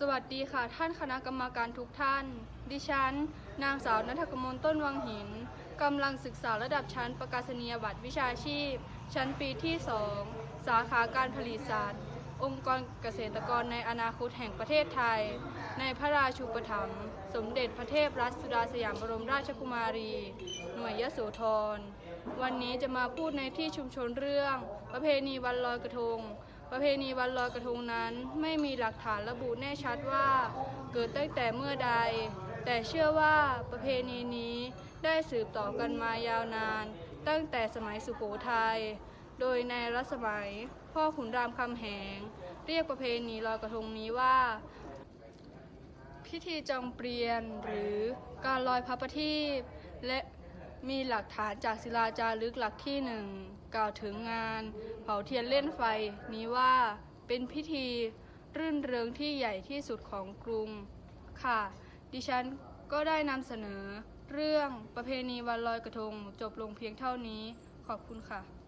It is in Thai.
สวัสดีค่ะท่านคณะกรรมการทุกท่าน ดิฉัน นางสาวนัทกมลต้นวังหิน กำลังศึกษาระดับชั้นประกาศนียบัตรวิชาชีพ ชั้นปีที่ 2 สาขาการผลิตศาสตว์องค์กรเกษตรกรในอนาคตแห่งประเทศไทย ในพระราชูปถัมภ์สมเด็จพระเทพรัตนสุดาสยามบรมราชกุมารี หน่วยยโสธร วันนี้จะมาพูดในที่ชุมชนเรื่อง ประเพณีวันลอยกระทง ประเพณีวันลอยกระทงนั้นไม่มีหลักฐานระบุแน่ชัดว่า เกิดตั้งแต่เมื่อใด แต่เชื่อว่าประเพณีนี้ได้สืบต่อกันมายาวนาน ตั้งแต่สมัยสุโขทัยโดยในรัชสมัย พ่อขุนรามคำแหง เรียกประเพณีลอยกระทงนี้ว่า พิธีจองเปลี่ยนหรือการลอยพระประทีปและ มีหลักฐานจากศิลาจารึกหลักที่หนึ่งกล่าวถึงงาน เผาเทียนเล่นไฟนี้ว่าเป็นพิธีรื่นเริงที่ใหญ่ที่สุดของกรุง ค่ะ ดิฉันก็ได้นำเสนอเรื่องประเพณีวันลอยกระทงจบลงเพียงเท่านี้ ขอบคุณค่ะ